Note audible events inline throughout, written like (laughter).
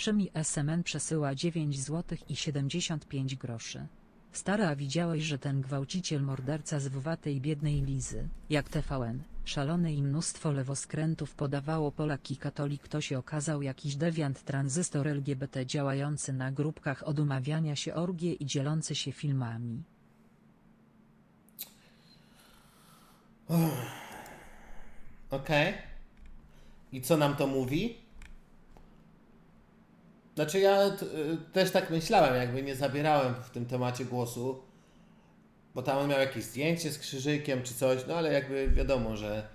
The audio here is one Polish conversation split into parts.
Szymi SMN przesyła 9 zł i 75 groszy. Stara, widziałeś, że ten gwałciciel morderca zwywatej biednej Lizy, jak TVN, szalony i mnóstwo lewoskrętów podawało Polak i katolik to się okazał jakiś dewiant tranzystor LGBT działający na grupkach od umawiania się orgie i dzielący się filmami. Okej. I co nam to mówi? Znaczy ja y, też tak myślałem, jakby nie zabierałem w tym temacie głosu, bo tam on miał jakieś zdjęcie z krzyżykiem czy coś, no ale jakby wiadomo, że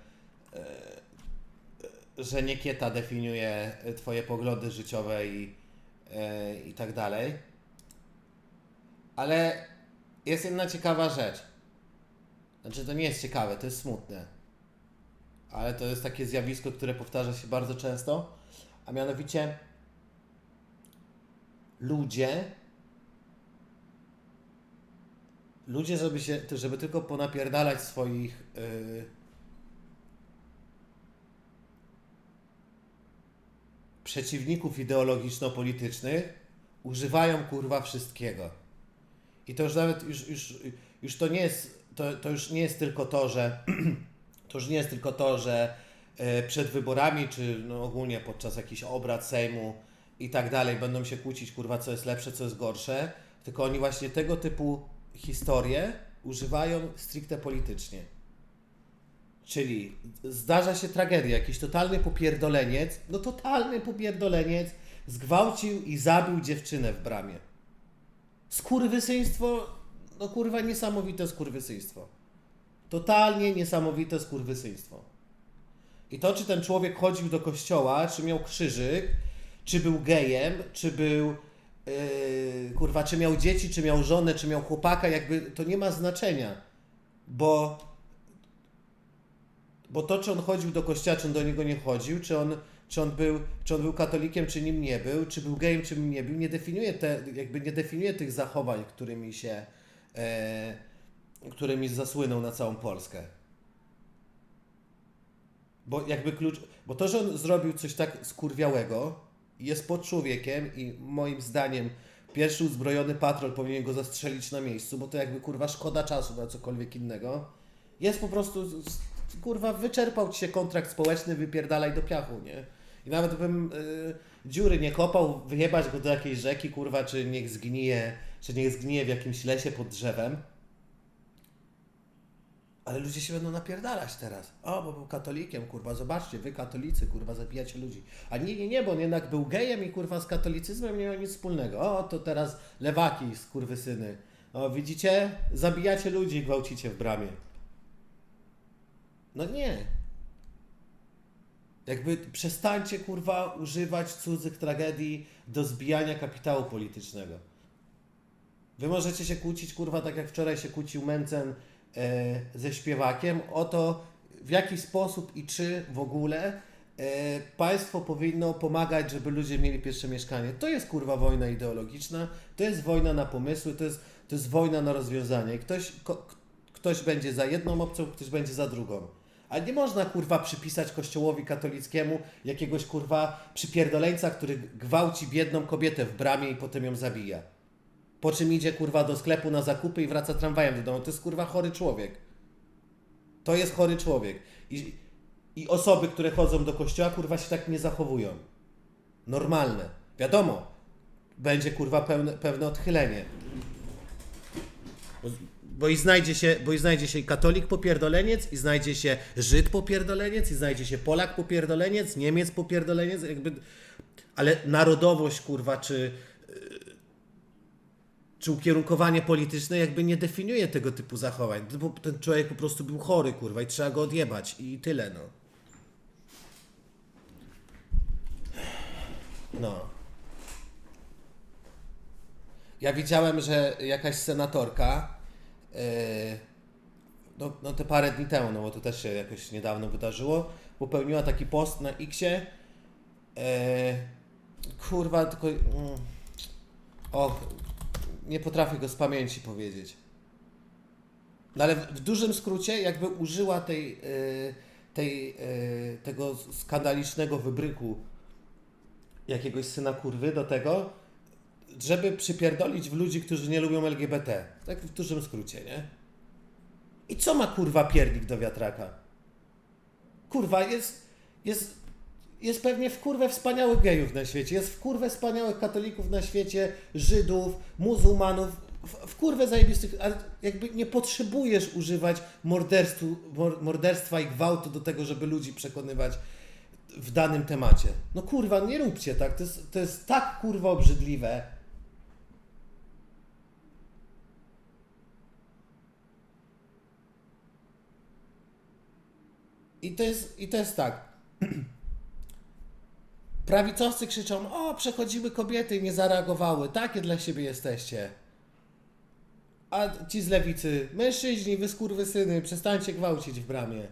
e, że nie kieta definiuje twoje poglądy życiowe i, e, i tak dalej. Ale jest jedna ciekawa rzecz. Znaczy to nie jest ciekawe, to jest smutne ale to jest takie zjawisko, które powtarza się bardzo często, a mianowicie ludzie ludzie, żeby się, żeby tylko ponapierdalać swoich yy, przeciwników ideologiczno-politycznych, używają kurwa wszystkiego. I to już nawet, już, już, już to nie jest, to, to już nie jest tylko to, że (clears throat) to już nie jest tylko to, że e, przed wyborami, czy no ogólnie podczas jakichś obrad Sejmu i tak dalej będą się kłócić, kurwa, co jest lepsze, co jest gorsze, tylko oni właśnie tego typu historie używają stricte politycznie. Czyli zdarza się tragedia, jakiś totalny popierdoleniec, no totalny popierdoleniec zgwałcił i zabił dziewczynę w bramie. Skurwysyństwo, no kurwa niesamowite skurwysyństwo. Totalnie niesamowite skurwysyństwo. I to, czy ten człowiek chodził do kościoła, czy miał krzyżyk, czy był gejem, czy był, yy, kurwa, czy miał dzieci, czy miał żonę, czy miał chłopaka, jakby to nie ma znaczenia. Bo, bo to, czy on chodził do kościoła, czy on do niego nie chodził, czy on, czy on, był, czy on był katolikiem, czy nim nie był, czy był gejem, czy nim nie był, nie definiuje, te, jakby nie definiuje tych zachowań, którymi się... E, którymi zasłynął na całą Polskę. Bo jakby klucz, bo to, że on zrobił coś tak skurwiałego, jest pod człowiekiem i moim zdaniem pierwszy uzbrojony patrol powinien go zastrzelić na miejscu, bo to jakby kurwa szkoda czasu na cokolwiek innego. Jest po prostu, kurwa, wyczerpał ci się kontrakt społeczny, wypierdalaj do piachu, nie? I nawet bym y, dziury nie kopał, wyjebać go do jakiejś rzeki, kurwa, czy niech zgnije, czy niech zgnije w jakimś lesie pod drzewem. Ale ludzie się będą napierdalać teraz. O, bo był katolikiem, kurwa, zobaczcie, wy katolicy, kurwa, zabijacie ludzi. A nie, nie, nie, bo on jednak był gejem i kurwa z katolicyzmem nie miał nic wspólnego. O, to teraz lewaki, skurwysyny. O, widzicie? Zabijacie ludzi gwałcicie w bramie. No nie. Jakby przestańcie, kurwa, używać cudzych tragedii do zbijania kapitału politycznego. Wy możecie się kłócić, kurwa, tak jak wczoraj się kłócił Mencen ze śpiewakiem, o to, w jaki sposób i czy w ogóle e, państwo powinno pomagać, żeby ludzie mieli pierwsze mieszkanie. To jest, kurwa, wojna ideologiczna, to jest wojna na pomysły, to jest, to jest wojna na rozwiązanie. Ktoś, ko, ktoś będzie za jedną opcją, ktoś będzie za drugą. Ale nie można, kurwa, przypisać kościołowi katolickiemu jakiegoś, kurwa, przypierdoleńca, który gwałci biedną kobietę w bramie i potem ją zabija. Po czym idzie kurwa do sklepu na zakupy i wraca tramwajem do domu. To jest kurwa chory człowiek. To jest chory człowiek. I, I osoby, które chodzą do kościoła, kurwa się tak nie zachowują. Normalne. Wiadomo, będzie kurwa pełne, pewne odchylenie. Bo, i znajdzie się, bo i znajdzie się katolik popierdoleniec, i znajdzie się Żyd popierdoleniec, i znajdzie się Polak popierdoleniec, Niemiec popierdoleniec, jakby. Ale narodowość, kurwa, czy czy ukierunkowanie polityczne jakby nie definiuje tego typu zachowań. Ten człowiek po prostu był chory, kurwa, i trzeba go odjebać i tyle, no. No. Ja widziałem, że jakaś senatorka, yy, no, no te parę dni temu, no bo to też się jakoś niedawno wydarzyło, popełniła taki post na Xie, yy, kurwa, tylko... Mm, o, nie potrafię go z pamięci powiedzieć. No ale w, w dużym skrócie jakby użyła tej, y, tej, y, tego skandalicznego wybryku jakiegoś syna kurwy do tego, żeby przypierdolić w ludzi, którzy nie lubią LGBT. Tak w dużym skrócie, nie? I co ma kurwa piernik do wiatraka? Kurwa, jest, jest, jest pewnie w kurwę wspaniałych gejów na świecie, jest w kurwę wspaniałych katolików na świecie, Żydów, muzułmanów, w, w kurwę zajebistych, ale jakby nie potrzebujesz używać morderstwu, mor, morderstwa i gwałtu do tego, żeby ludzi przekonywać w danym temacie. No kurwa, nie róbcie tak, to jest, to jest tak kurwa obrzydliwe. I to jest, i to jest tak. (clears throat) Prawicowcy krzyczą, o, przechodziły kobiety i nie zareagowały. Takie dla siebie jesteście. A ci z lewicy, mężczyźni, wy skurwysyny, przestańcie gwałcić w bramie.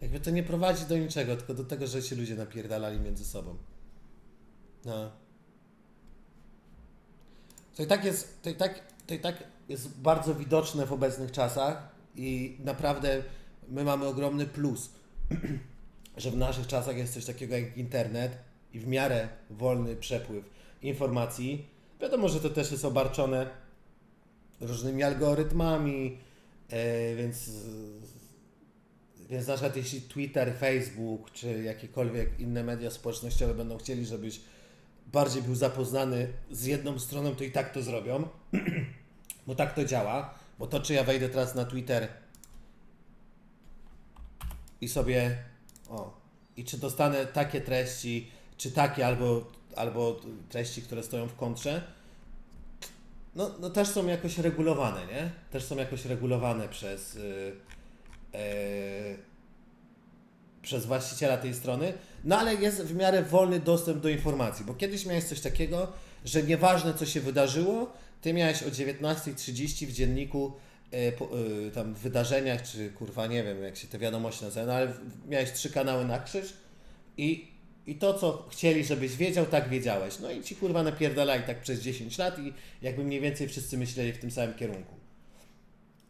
Jakby to nie prowadzi do niczego, tylko do tego, że się ludzie napierdalali między sobą. No. To i tak jest, to i tak, to i tak jest bardzo widoczne w obecnych czasach i naprawdę my mamy ogromny plus, (clears throat) że w naszych czasach jest coś takiego jak internet i w miarę wolny przepływ informacji. Wiadomo, że to też jest obarczone różnymi algorytmami, e, więc więc na przykład jeśli Twitter, Facebook czy jakiekolwiek inne media społecznościowe będą chcieli, żebyś bardziej był zapoznany z jedną stroną, to i tak to zrobią. (clears throat) bo tak to działa. Bo to, czy ja wejdę teraz na Twitter i sobie. O. I czy dostanę takie treści, czy takie, albo, albo treści, które stoją w kontrze, no, no też są jakoś regulowane, nie? Też są jakoś regulowane przez. Yy, e, przez właściciela tej strony, no ale jest w miarę wolny dostęp do informacji, bo kiedyś miałeś coś takiego, że nieważne co się wydarzyło, ty miałeś o 19.30 w dzienniku tam w wydarzeniach, czy kurwa nie wiem jak się te wiadomości nazywają, no ale miałeś trzy kanały na krzyż i, i to co chcieli żebyś wiedział, tak wiedziałeś. No i ci kurwa napierdalali tak przez 10 lat i jakby mniej więcej wszyscy myśleli w tym samym kierunku.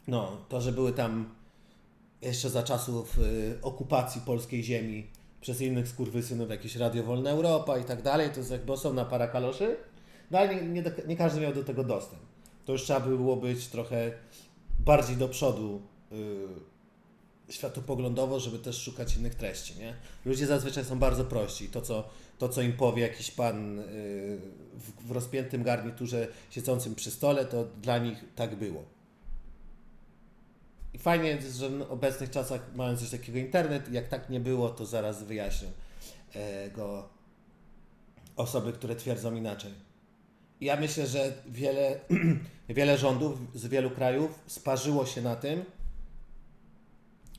No, to, że były tam jeszcze za czasów y, okupacji polskiej ziemi przez innych skurwysynów, jakieś Radio Wolna Europa i tak dalej, to jest jakby osobna para kaloszy, no ale nie, nie, nie każdy miał do tego dostęp. To już trzeba by było być trochę bardziej do przodu y, światopoglądowo, żeby też szukać innych treści, nie? Ludzie zazwyczaj są bardzo prości. To, co, to, co im powie jakiś pan y, w, w rozpiętym garniturze siedzącym przy stole, to dla nich tak było. I fajnie jest, że w obecnych czasach mają coś takiego internet jak tak nie było, to zaraz wyjaśnię e, go osoby, które twierdzą inaczej. Ja myślę, że wiele, (clears throat) wiele rządów z wielu krajów sparzyło się na tym.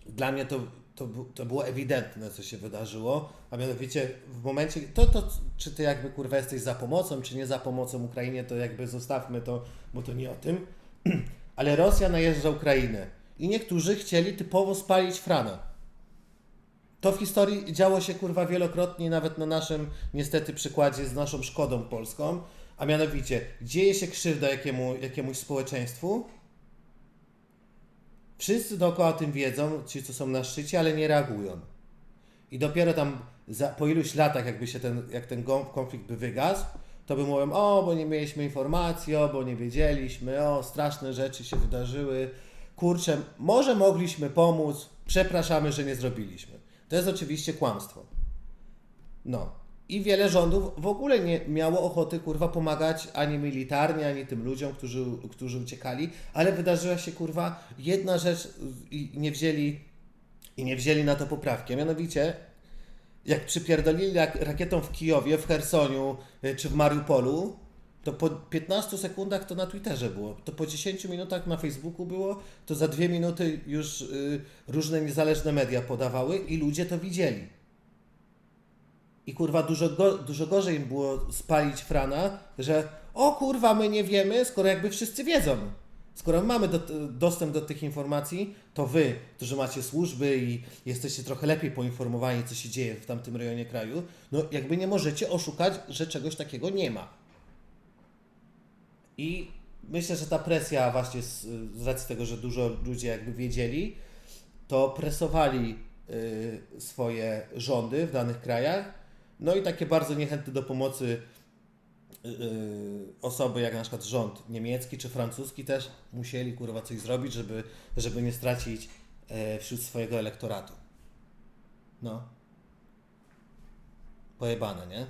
Dla mnie to, to, to było ewidentne, co się wydarzyło, a mianowicie w momencie, to, to czy ty jakby kurwa jesteś za pomocą, czy nie za pomocą Ukrainie, to jakby zostawmy to, bo to nie o tym. (clears throat) Ale Rosja najeżdża Ukrainę i niektórzy chcieli typowo spalić Frana. To w historii działo się kurwa wielokrotnie, nawet na naszym niestety przykładzie z naszą szkodą polską, a mianowicie dzieje się krzywda jakiemu, jakiemuś społeczeństwu, wszyscy dookoła o tym wiedzą, ci co są na szczycie, ale nie reagują. I dopiero tam za, po iluś latach, jakby się ten, jak ten konflikt by wygasł, to by mówią, o, bo nie mieliśmy informacji, o, bo nie wiedzieliśmy, o, straszne rzeczy się wydarzyły. Kurczę, może mogliśmy pomóc, przepraszamy, że nie zrobiliśmy. To jest oczywiście kłamstwo. No. I wiele rządów w ogóle nie miało ochoty, kurwa, pomagać ani militarnie, ani tym ludziom, którzy, którzy uciekali, ale wydarzyła się, kurwa, jedna rzecz i nie wzięli, i nie wzięli na to poprawki. A mianowicie, jak przypierdolili rakietą w Kijowie, w Chersoniu y, czy w Mariupolu, to po 15 sekundach to na Twitterze było, to po 10 minutach na Facebooku było, to za dwie minuty już y, różne niezależne media podawały i ludzie to widzieli. I kurwa dużo, go, dużo gorzej im było spalić Frana, że o kurwa my nie wiemy, skoro jakby wszyscy wiedzą. Skoro mamy do, dostęp do tych informacji, to wy, którzy macie służby i jesteście trochę lepiej poinformowani, co się dzieje w tamtym rejonie kraju, no jakby nie możecie oszukać, że czegoś takiego nie ma. I myślę, że ta presja właśnie z, z racji tego, że dużo ludzi jakby wiedzieli, to presowali y, swoje rządy w danych krajach. No i takie bardzo niechętne do pomocy y, y, osoby, jak na przykład rząd niemiecki czy francuski też musieli kurwa coś zrobić, żeby, żeby nie stracić e, wśród swojego elektoratu. No. Pojebane, nie?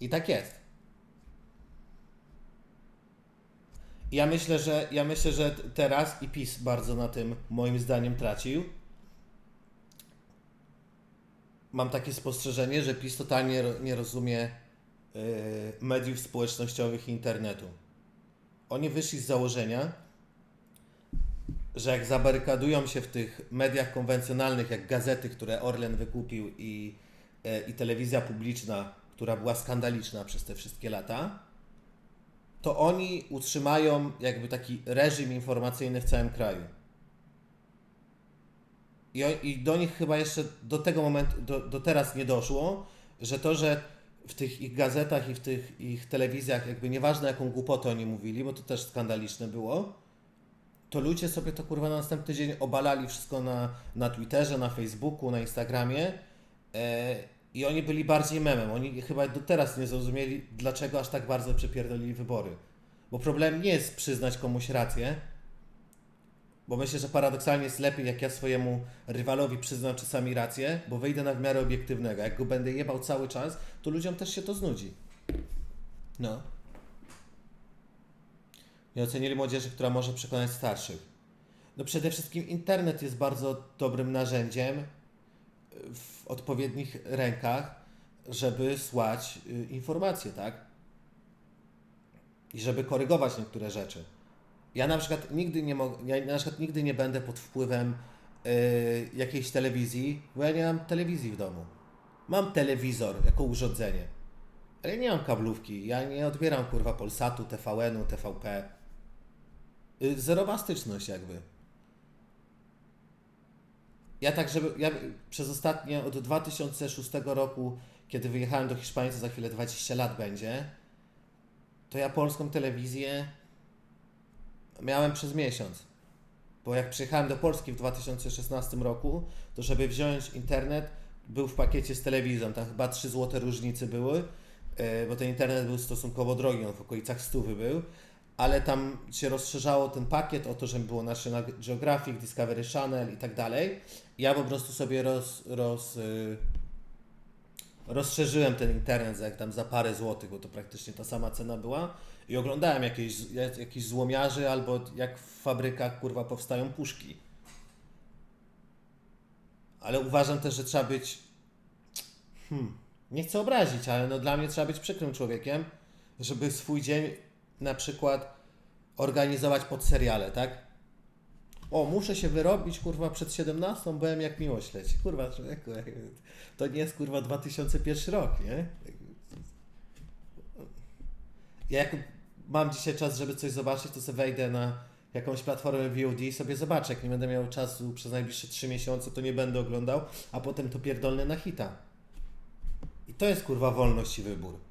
I tak jest. Ja myślę, że ja myślę, że teraz i PiS bardzo na tym moim zdaniem tracił. Mam takie spostrzeżenie, że PiS totalnie nie rozumie yy, mediów społecznościowych i internetu. Oni wyszli z założenia, że jak zabarykadują się w tych mediach konwencjonalnych, jak gazety, które Orlen wykupił i, e, i telewizja publiczna, która była skandaliczna przez te wszystkie lata, to oni utrzymają jakby taki reżim informacyjny w całym kraju. I, I do nich chyba jeszcze do tego momentu, do, do teraz nie doszło, że to, że w tych ich gazetach i w tych ich telewizjach, jakby nieważne jaką głupotę oni mówili, bo to też skandaliczne było, to ludzie sobie to kurwa na następny dzień obalali wszystko na, na Twitterze, na Facebooku, na Instagramie e, i oni byli bardziej memem. Oni chyba do teraz nie zrozumieli, dlaczego aż tak bardzo przepierdolili wybory. Bo problem nie jest przyznać komuś rację, bo myślę, że paradoksalnie jest lepiej, jak ja swojemu rywalowi przyznam czasami rację, bo wyjdę na w miarę obiektywnego. Jak go będę jebał cały czas, to ludziom też się to znudzi. No. Nie ocenili młodzieży, która może przekonać starszych. No przede wszystkim internet jest bardzo dobrym narzędziem w odpowiednich rękach, żeby słać y, informacje, tak? I żeby korygować niektóre rzeczy. Ja na przykład nigdy nie mogę, ja na przykład nigdy nie będę pod wpływem y, jakiejś telewizji, bo ja nie mam telewizji w domu. Mam telewizor jako urządzenie, ale ja nie mam kablówki, ja nie odbieram kurwa Polsatu, TVN-u, TVP. Y, Zerowa styczność jakby. Ja tak, żeby. Ja przez ostatnie od 2006 roku, kiedy wyjechałem do Hiszpanii, to za chwilę 20 lat będzie, to ja polską telewizję miałem przez miesiąc. Bo jak przyjechałem do Polski w 2016 roku, to żeby wziąć internet, był w pakiecie z telewizją. Tam chyba 3 złote różnicy były, e, bo ten internet był stosunkowo drogi, on w okolicach stówy był. Ale tam się rozszerzało ten pakiet o to, żeby było National Geographic, Discovery Channel i tak dalej. Ja po prostu sobie roz, roz, y, rozszerzyłem ten internet jak tam za parę złotych, bo to praktycznie ta sama cena była. I oglądałem jakieś, jak- jakichś złomiarzy albo jak w fabrykach kurwa powstają puszki. Ale uważam też, że trzeba być. Hmm, nie chcę obrazić, ale no dla mnie trzeba być przykrym człowiekiem, żeby swój dzień na przykład organizować pod seriale, tak? O, muszę się wyrobić, kurwa, przed 17, byłem jak miłość leci. Kurwa, to nie jest, kurwa, 2001 rok, nie? Ja jak mam dzisiaj czas, żeby coś zobaczyć, to sobie wejdę na jakąś platformę VOD i sobie zobaczę. Jak nie będę miał czasu przez najbliższe 3 miesiące, to nie będę oglądał, a potem to pierdolne na hita. I to jest, kurwa, wolność i wybór.